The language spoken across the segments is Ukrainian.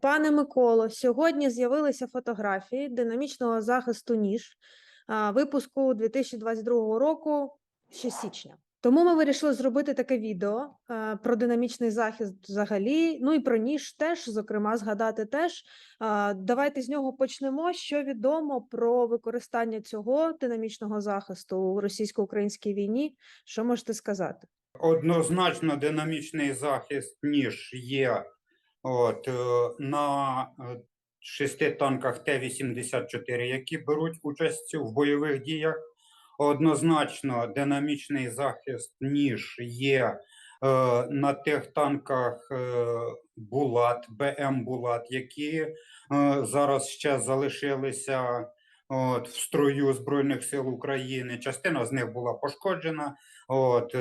Пане Миколо, сьогодні з'явилися фотографії динамічного захисту ніж випуску 2022 року, ще січня. Тому ми вирішили зробити таке відео е, про динамічний захист взагалі. Ну і про ніж теж, зокрема, згадати теж. Давайте з нього почнемо. Що відомо про використання цього динамічного захисту у російсько-українській війні? Що можете сказати? Однозначно динамічний захист ніж є от, е, на е, шести танках Т-84, які беруть участь в бойових діях. Однозначно динамічний захист ніж є е, на тих танках Булат, БМ Булат, які зараз ще залишилися от, в строю Збройних сил України. Частина з них була пошкоджена. От,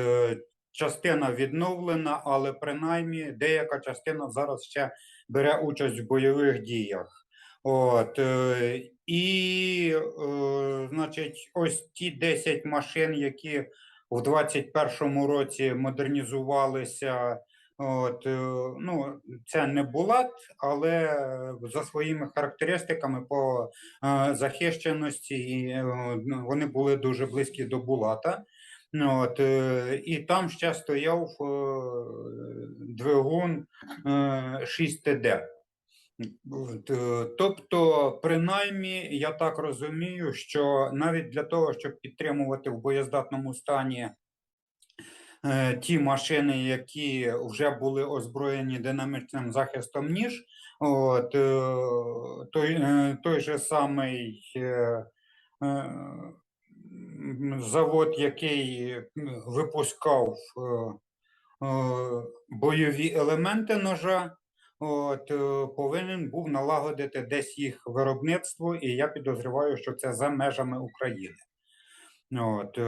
частина відновлена, але принаймні деяка частина зараз ще бере участь в бойових діях. От, е, і, е, значить, ось ті 10 машин, які в 21-му році модернізувалися. От, е, ну, це не Булат, але за своїми характеристиками по захищеності ну, вони були дуже близькі до Булата. Ну, От, е, і там ще стояв е, двигун е, 6ТД. Е, Тобто, принаймні, я так розумію, що навіть для того, щоб підтримувати в боєздатному стані ті машини, які вже були озброєні динамічним захистом ніж, от, той, той же самий завод, який випускав е, е, бойові елементи ножа, от, е, повинен був налагодити десь їх виробництво, і я підозрюваю, що це за межами України. От,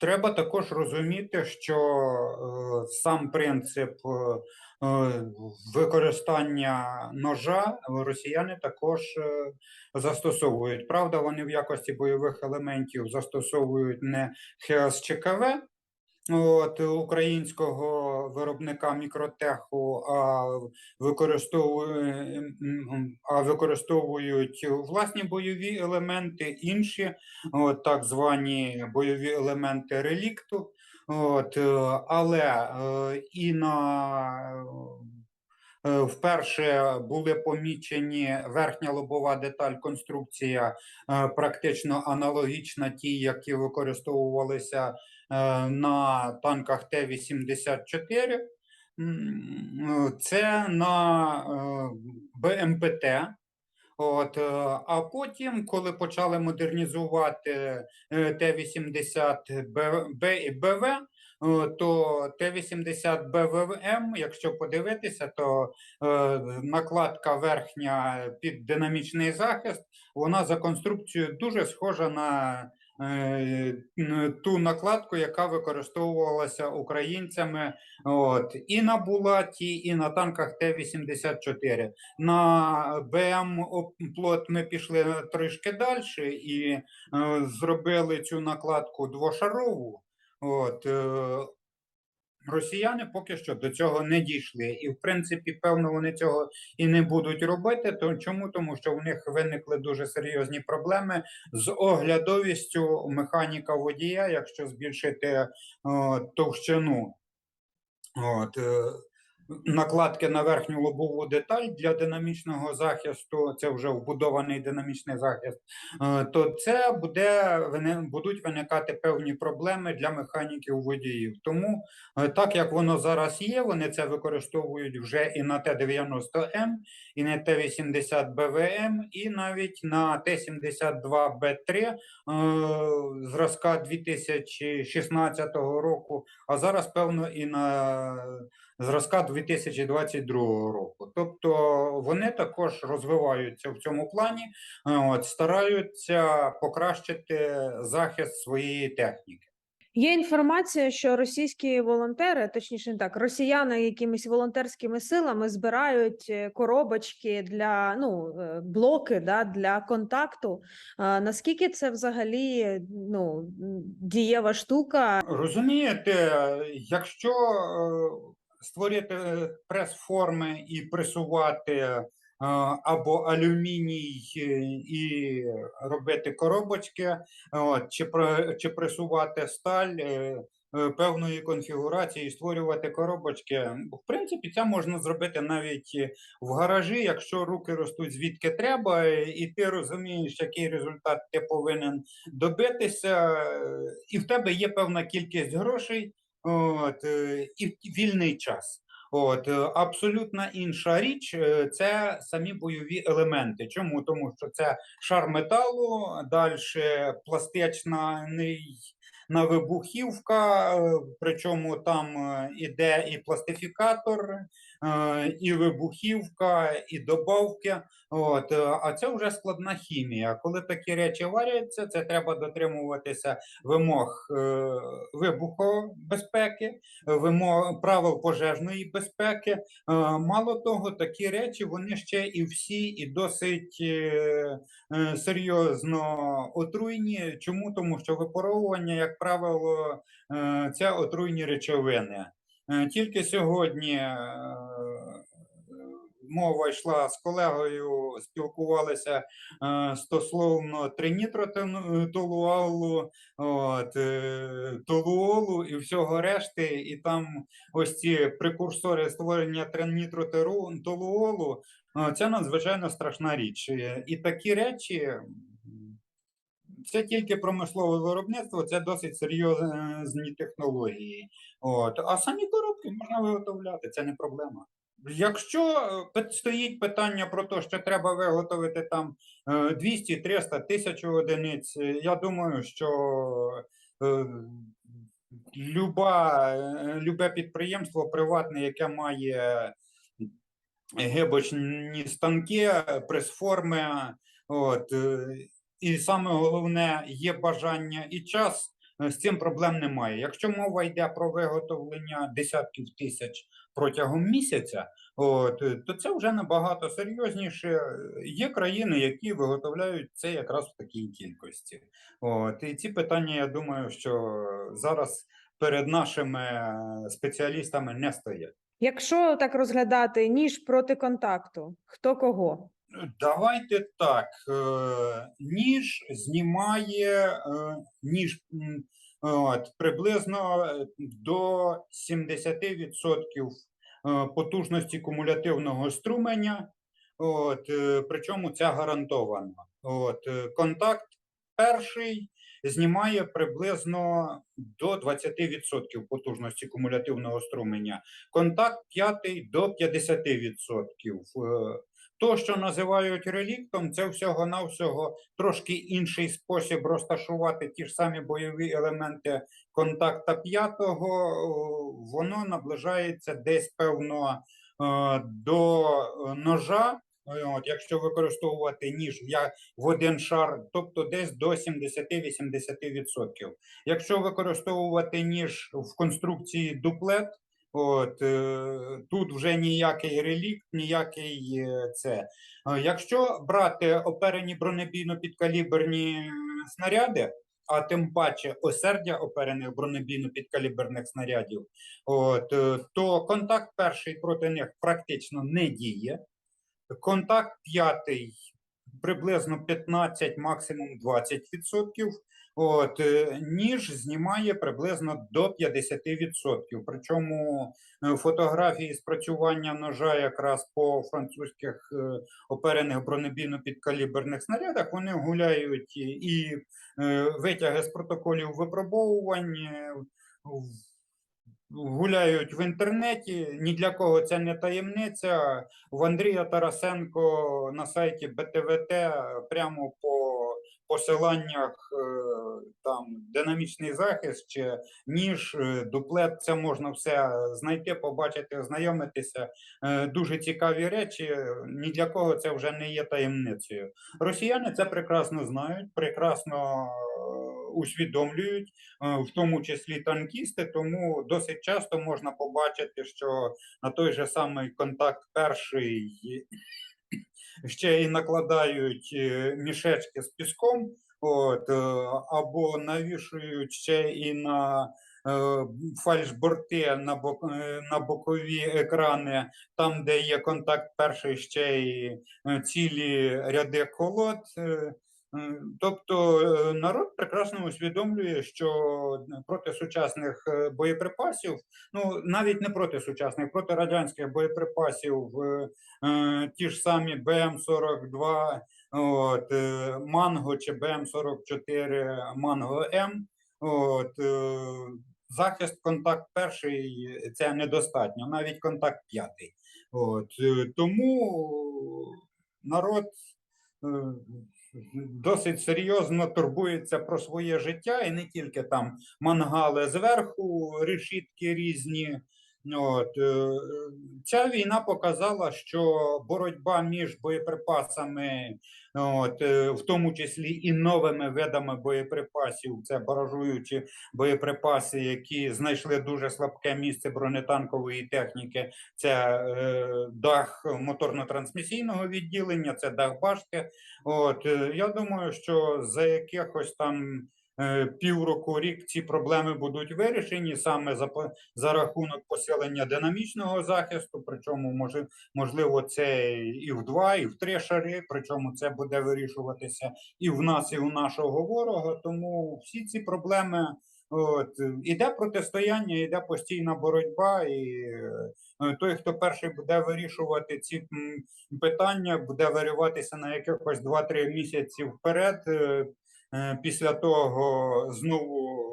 Треба також розуміти, що сам принцип використання ножа росіяни також е, застосовують. Правда, вони в якості бойових елементів застосовують не ХСЧКВ, от, українського виробника мікротеху, а використовують, а використовують власні бойові елементи, інші, от, так звані бойові елементи релікту. От, е, але е, і на е, вперше були помічені верхня лобова деталь, конструкція практично аналогічна тій, які використовувалися на танках Т-84. Це на БМПТ. От, е, а потім, коли почали модернізувати е, Т-80 Б і БВ, е, то Т-80 БВМ, якщо подивитися, то накладка верхня під динамічний захист, вона за конструкцією дуже схожа на ту накладку, яка використовувалася українцями от, і на Булаті, і на танках Т-84. На БМ плот ми пішли трішки далі і е, зробили цю накладку двошарову. От, е, росіяни поки що до цього не дійшли. І, в принципі, певно, вони цього і не будуть робити. То чому? Тому що в них виникли дуже серйозні проблеми з оглядовістю механіка водія, якщо збільшити о, товщину. От, е, накладки на верхню лобову деталь для динамічного захисту, це вже вбудований динамічний захист, е, то це буде, будуть виникати певні проблеми для механіків водіїв. Тому, е, так як воно зараз є, вони це використовують вже і на Т-90М, і на Т-80БВМ, і навіть на Т-72Б3 е, зразка 2016 року, а зараз, певно, і на зразка 2022 року. Тобто вони також розвиваються в цьому плані, е, от, стараються покращити захист своєї техніки. Є інформація, що російські волонтери, точніше не так, росіяни якимись волонтерськими силами збирають е, коробочки для ну е, блоки да, для контакту. А, наскільки це взагалі ну дієва штука? Розумієте, якщо створити е, прес-форми і пресувати е, або алюміній е, і робити коробочки, чи, чи пресувати сталь певної конфігурації створювати коробочки. В принципі, це можна зробити навіть в гаражі, якщо руки ростуть звідки треба, і ти розумієш, який результат ти повинен добитися, і в тебе є певна кількість грошей, от, е, і вільний час. От, е, абсолютно інша річ е, це самі бойові елементи. Чому? Тому що це шар металу, далі пластична на вибухівка, причому там іде і пластифікатор, і вибухівка, і добавки. От, е, а це вже складна хімія. Коли такі речі варяться, це треба дотримуватися вимог е, вибухобезпеки, вимог правил пожежної безпеки. Е, Мало того, такі речі вони ще і всі і досить е, е, серйозно отруйні. Чому? Тому що випаровування, як правило, е, це отруйні речовини. Е, Тільки сьогодні е, мова йшла з колегою, спілкувалися е, стосовно тринітротолуалу, от, толуолу і всього решти, і там ось ці прекурсори створення тринітротолуолу, це надзвичайно страшна річ. І такі речі. Це тільки промислове виробництво, це досить серйозні технології. От. А самі коробки можна виготовляти, це не проблема. Якщо е, стоїть питання про те, що треба виготовити там е, 200, 300, 1000 одиниць, е, я думаю, що е, люба, любе підприємство приватне, яке має гибочні станки, прес-форми, от, і саме головне є бажання і час. е, З цим проблем немає. Якщо мова йде про виготовлення десятків тисяч протягом місяця, от, то це вже набагато серйозніше. Є країни, які виготовляють це якраз в такій кількості. От, і ці питання, я думаю, що зараз перед нашими е, спеціалістами не стоять. Якщо так розглядати ніж проти контакту, хто кого? Давайте так. е, Ніж знімає е, ніж от, приблизно е, до 70% е, потужності кумулятивного струменя. От, е, причому це гарантовано. От, е, контакт перший знімає приблизно до 20% потужності кумулятивного струменя. Контакт п'ятий до 50%. То, що називають реліктом, це всього-навсього трошки інший спосіб розташувати ті ж самі бойові елементи контакта п'ятого. Воно наближається десь певно е, до е, ножа. От, якщо використовувати ніж в один шар, тобто десь до 70-80%. Якщо використовувати ніж в конструкції дуплет, От, е, тут вже ніякий релікт, ніякий е, це. Е, Якщо брати оперені бронебійно-підкаліберні снаряди, а тим паче осердя оперених бронебійно-підкаліберних снарядів, от, то контакт перший проти них практично не діє. Контакт п'ятий приблизно 15, максимум 20%. От, е, ніж знімає приблизно до 50%. Причому е, фотографії спрацювання ножа якраз по французьких е, оперених бронебійно-підкаліберних снарядах вони гуляють і, витяги з протоколів випробовувань. Гуляють в інтернеті, ні для кого це не таємниця. В Андрія Тарасенко на сайті БТВТ прямо по посиланнях е, там динамічний захист чи ніж, е, дуплет, це можна все знайти, побачити, ознайомитися. Е, Дуже цікаві речі. Ні для кого це вже не є таємницею. Росіяни це прекрасно знають, прекрасно усвідомлюють, в тому числі танкісти. Тому досить часто можна побачити, що на той же самий контакт перший ще й накладають е, мішечки з піском, от, е, або навішують ще і на фальшборти на, бок, е, на бокові екрани, там, де є контакт перший, ще й е, цілі ряди колод. Тобто е, народ прекрасно усвідомлює, що проти сучасних е, боєприпасів, ну навіть не проти сучасних, проти радянських боєприпасів, е, ті ж самі БМ-42, от, Манго чи БМ-44 Манго М. От, захист контакт перший це недостатньо, навіть контакт п'ятий. От, тому народ досить серйозно турбується про своє життя і не тільки там мангали зверху, решітки різні. От, е, ця війна показала, що боротьба між боєприпасами, от, е, в тому числі і новими видами боєприпасів, це баражуючі боєприпаси, які знайшли дуже слабке місце бронетанкової техніки. Це е, дах моторно-трансмісійного відділення, це дах башти. От е, я думаю, що за якихось там півроку рік ці проблеми будуть вирішені саме за за рахунок посилення динамічного захисту. Причому може можливо це і в два, і в три шари. Причому це буде вирішуватися і в нас, і у нашого ворога. Тому всі ці проблеми. От е, іде протистояння, іде постійна боротьба, і е, той, хто перший буде вирішувати ці питання, буде вириватися на якихось 2-3 місяці вперед. Е, Після того знову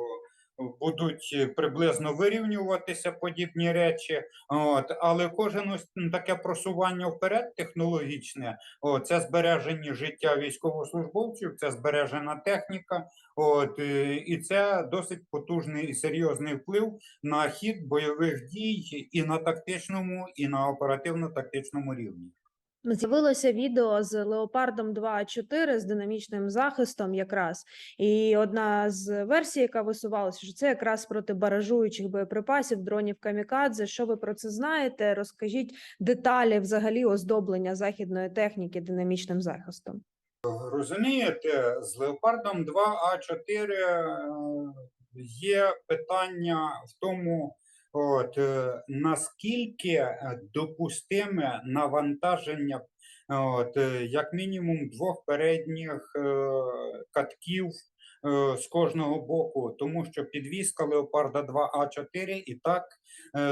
будуть приблизно вирівнюватися подібні речі. От, але кожен ось таке просування вперед технологічне, о, це збереження життя військовослужбовців, це збережена техніка. От, е, і це досить потужний і серйозний вплив на хід бойових дій і на тактичному, і на оперативно-тактичному рівні. З'явилося відео з Леопардом 2А4 з динамічним захистом, якраз. І одна з версій, яка висувалася, що це якраз проти баражуючих боєприпасів, дронів камікадзе. Що ви про це знаєте? Розкажіть деталі взагалі оздоблення західної техніки динамічним захистом. Розумієте, з Леопардом 2А4 е, є питання в тому, от, е, наскільки е, допустиме навантаження, от, е, як мінімум двох передніх катків з кожного боку, тому що підвізка Леопарда 2А4 і так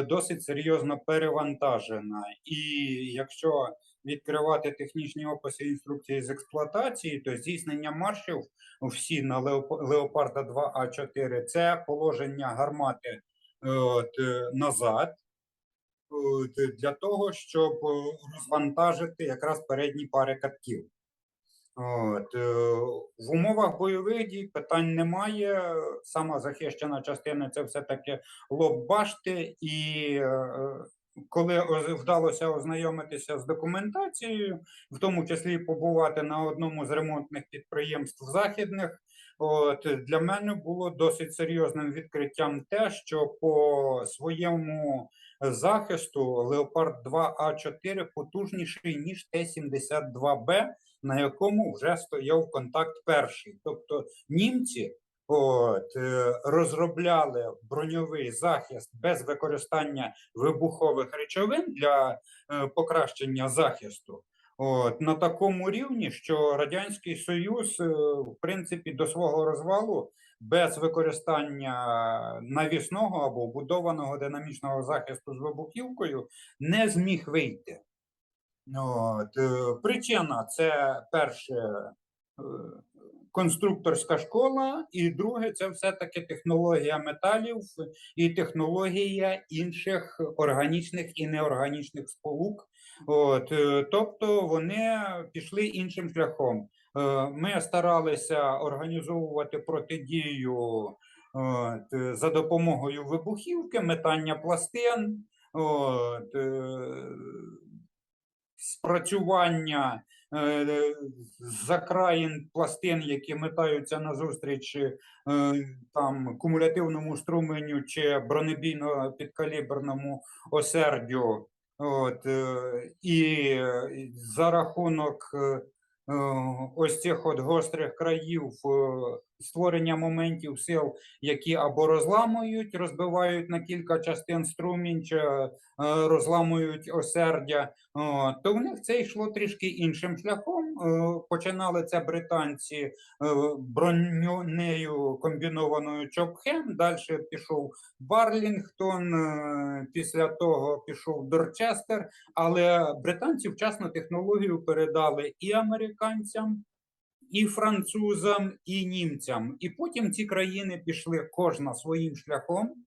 досить серйозно перевантажена. І якщо відкривати технічні описи інструкції з експлуатації, то здійснення маршів всі на Леоп- Леопарда 2А4 це положення гармати назад. от, е, Для того, щоб е, розвантажити якраз передні пари катків. От, е, в умовах бойових дій питань немає. Сама захищена частина це все-таки лоб башти, і е, коли вдалося ознайомитися з документацією, в тому числі побувати на одному з ремонтних підприємств західних, от для мене було досить серйозним відкриттям те, що по своєму захисту Леопард 2А4 потужніший ніж Т-72Б, на якому вже стояв контакт перший. Тобто німці от, е, розробляли броньовий захист без використання вибухових речовин для е, покращення захисту. От, на такому рівні, що Радянський Союз, е, в принципі, до свого розвалу без використання навісного або вбудованого динамічного захисту з вибухівкою не зміг вийти. От, е, причина це перше е, конструкторська школа, і друге це все-таки технологія металів і технологія інших органічних і неорганічних сполук. От, е, тобто вони пішли іншим шляхом. Е, Ми старалися організовувати протидію от, е, за допомогою вибухівки, метання пластин. От, спрацювання закраїн пластин, які метаються назустріч там кумулятивному струменю чи бронебійно-підкаліберному осердю. От, е, і е, за рахунок е, ось цих от гострих країв, створення моментів сил, які або розламують, розбивають на кілька частин струмінь, чи е, розламують осердя, то в них це йшло трішки іншим шляхом. Е, Починали це британці е, бронею комбінованою Чопхем, далі пішов Барлінгтон, після того пішов Дорчестер, але британці вчасно технологію передали і американцям, і французам, і німцям. І потім ці країни пішли кожна своїм шляхом.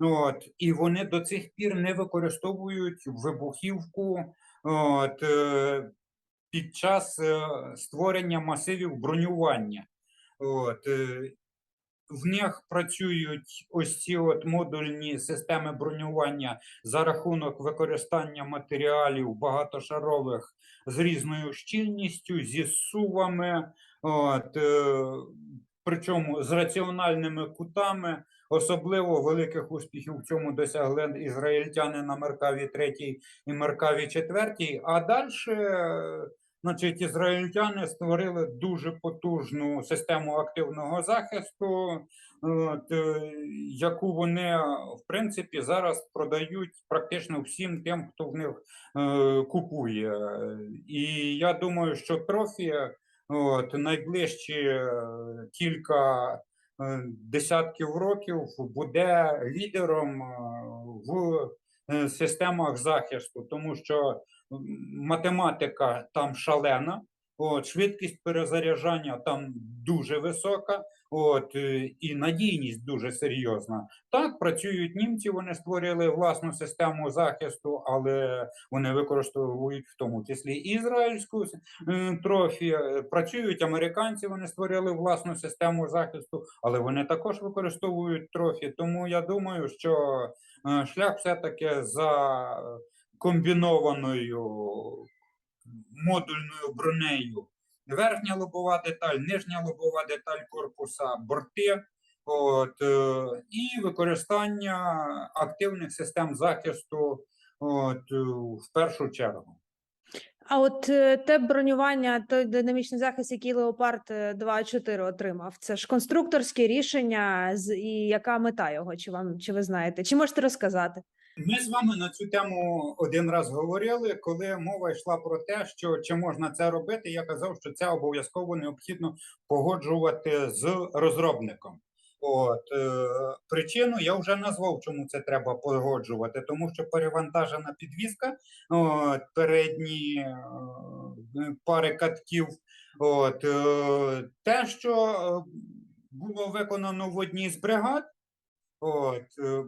От, і вони до цих пір не використовують вибухівку от, е, під час е, створення масивів бронювання. От, е, в них працюють ось ці от модульні системи бронювання за рахунок використання матеріалів багатошарових з різною щільністю, зі сувами, от, е, причому з раціональними кутами. Особливо великих успіхів в цьому досягли ізраїльтяни на Меркаві 3 і Меркаві 4. А далі, значить, ізраїльтяни створили дуже потужну систему активного захисту, от, е, яку вони, в принципі, зараз продають практично всім тим, хто в них е, купує. І я думаю, що трофі от, найближчі е, кілька е, десятків років буде лідером в системах захисту, тому що математика там шалена, от, швидкість перезаряджання там дуже висока, от, е, і надійність дуже серйозна. Так, працюють німці, вони створили власну систему захисту, але вони використовують в тому числі ізраїльську е, трофі. Е, Працюють американці, вони створили власну систему захисту, але вони також використовують трофі. Тому я думаю, що шлях все-таки за комбінованою модульною бронею. Верхня лобова деталь, нижня лобова деталь корпуса, борти. От, е, і використання активних систем захисту от, е, в першу чергу. А от е, те бронювання, той динамічний захист, який Леопард 2.4 отримав, це ж конструкторське рішення, і яка мета його? Чи вам чи ви знаєте? Чи можете розказати? Ми з вами на цю тему один раз говорили, коли мова йшла про те, що чи можна це робити. Я казав, що це обов'язково необхідно погоджувати з розробником. От е, причину я вже назвав, чому це треба погоджувати, тому що перевантажена підвізка, от, передні е, пари катків, от, е, те, що е, було виконано в одній з бригад, от, е,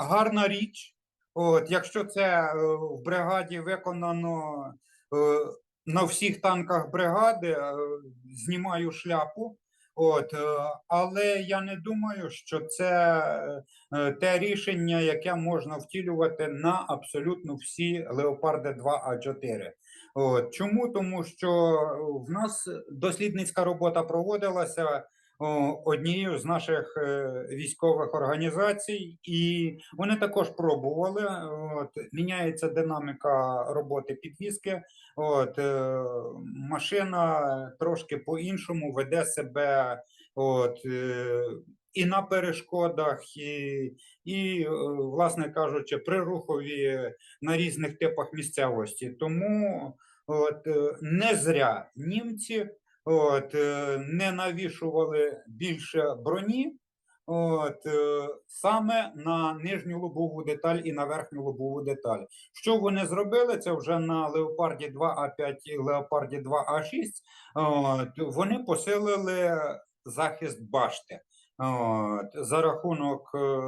гарна річ. От, якщо це е, в бригаді виконано е, на всіх танках бригади, е, знімаю шляпу. От, але я не думаю, що це те рішення, яке можна втілювати на абсолютно всі Леопарди 2А4. От, чому? Тому що в нас дослідницька робота проводилася однією з наших е, військових організацій, і вони також пробували. От, міняється динаміка роботи підвіски. От, е, машина трошки по-іншому веде себе. От, е, і на перешкодах, і, і, власне кажучи, при рухові на різних типах місцевості. Тому от, не зря німці от, е, не навішували більше броні. От, е, саме на нижню лобову деталь і на верхню лобову деталь. Що вони зробили? Це вже на Леопарді 2А5 і Леопарді 2А6. От, вони посилили захист башти. От, за рахунок е,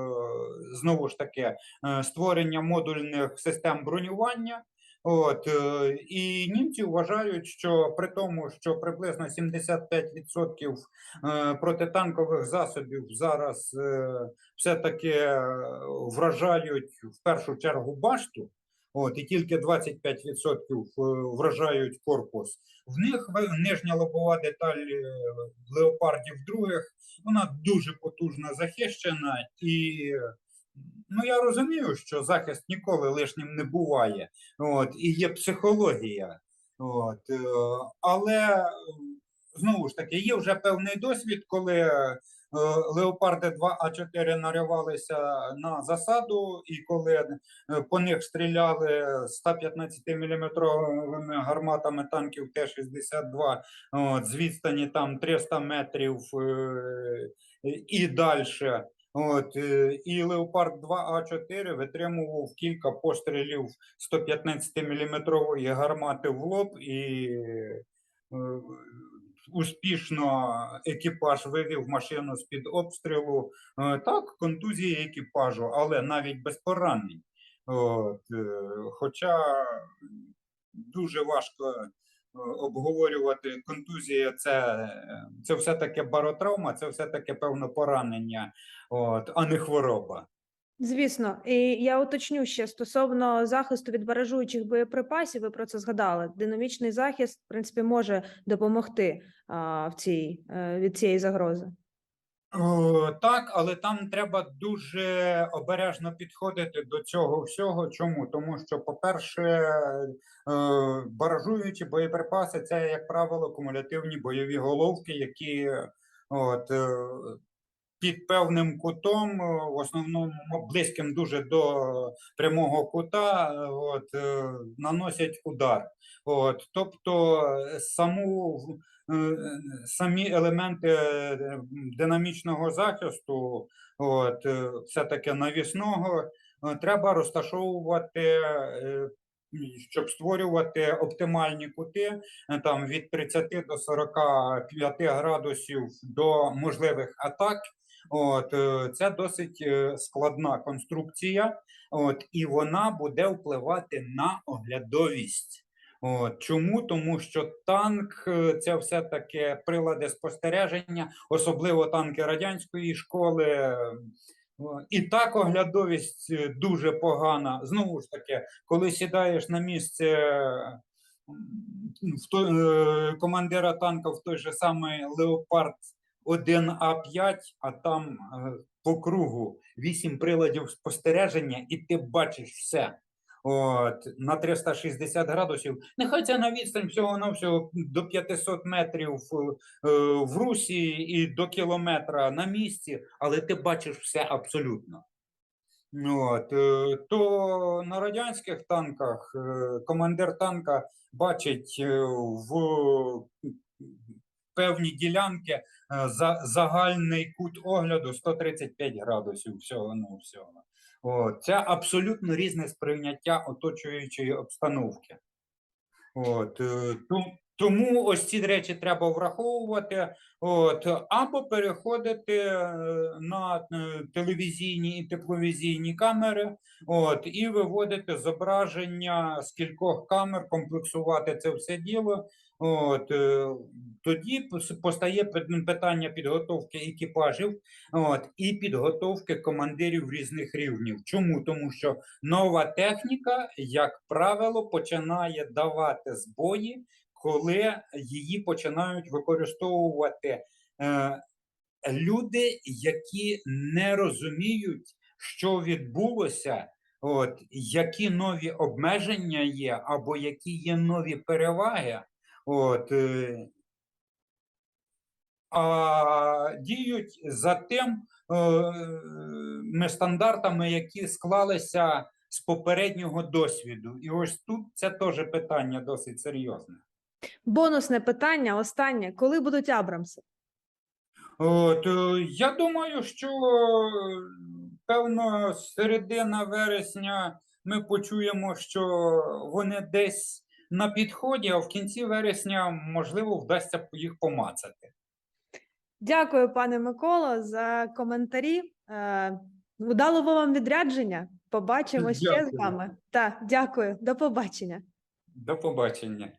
знову ж таки створення модульних систем бронювання. От, е, і німці вважають, що при тому, що приблизно 75% е, протитанкових засобів зараз е, все-таки е, вражають в першу чергу башту, от, і тільки 25% е, вражають корпус. В них нижня лобова деталь леопардів других, вона дуже потужно захищена і. Ну, я розумію, що захист ніколи лишнім не буває. От, і є психологія. От, е, але е, знову ж таки, є вже певний досвід, коли е, леопарди 2А4 наривалися на засаду, і коли по них стріляли 115 мм гарматами танків Т-62 от, з відстані там 300 метрів і далі. От, е, і Леопард 2А4 витримував кілька пострілів 115-мм гармати в лоб, і е, успішно екіпаж вивів машину з-під обстрілу. Е, Так, контузії екіпажу, але навіть без поранень. От, хоча дуже важко обговорювати контузія, це, це все-таки баротравма, це все-таки певно поранення, от, а не хвороба. Звісно, і я уточню ще стосовно захисту від баражуючих боєприпасів. Ви про це згадали. Динамічний захист, в принципі, може допомогти а, в цій е, від цієї загрози. Так, але там треба дуже обережно підходити до цього всього. Чому? Тому що, по-перше, е, баражуючі боєприпаси це, як правило, кумулятивні бойові головки, які от, е, під певним кутом, е, в основному близьким дуже до прямого кута, е, от, е, наносять удар. От, тобто саму самі елементи динамічного захисту, от, все-таки навісного, треба розташовувати, щоб створювати оптимальні кути, там від 30 до 45 градусів до можливих атак. От, це досить е, складна конструкція, от, і вона буде впливати на оглядовість. От, чому? Тому що танк е, це все-таки прилади спостереження, особливо танки радянської школи. е, І так оглядовість дуже погана. Знову ж таки, коли сідаєш на місце в той, командира танка в той же самий Леопард 1А5, а там е, по кругу 8 приладів спостереження, і ти бачиш все. От, на 360 градусів. Нехай це на відстань всього на всього до 500 метрів е, в русі і до кілометра на місці, але ти бачиш все абсолютно. От, е, то на радянських танках командир танка бачить в певні ділянки е, за, загальний кут огляду 135 градусів всього на всього. От, це абсолютно різне сприйняття оточуючої обстановки. От, е, тому ось ці речі треба враховувати, от, або переходити е, на телевізійні і тепловізійні камери, от, і виводити зображення з кількох камер, комплексувати це все діло. От, е, тоді постає питання підготовки екіпажів от, і підготовки командирів різних рівнів. Чому? Тому що нова техніка, як правило, починає давати збої, коли її починають використовувати е, люди, які не розуміють, що відбулося, от, які нові обмеження є, або які є нові переваги. От, е, а діють за тим е, стандартами, які склалися з попереднього досвіду. І ось тут це теж питання досить серйозне. Бонусне питання, останнє: коли будуть Абрамси? От, е, я думаю, що певно середина вересня ми почуємо, що вони десь на підході, а в кінці вересня можливо вдасться їх помацати. Дякую, пане Миколо, за коментарі. Е, Удалого вам відрядження. Побачимо ще з вами. Так, дякую, до побачення. До побачення.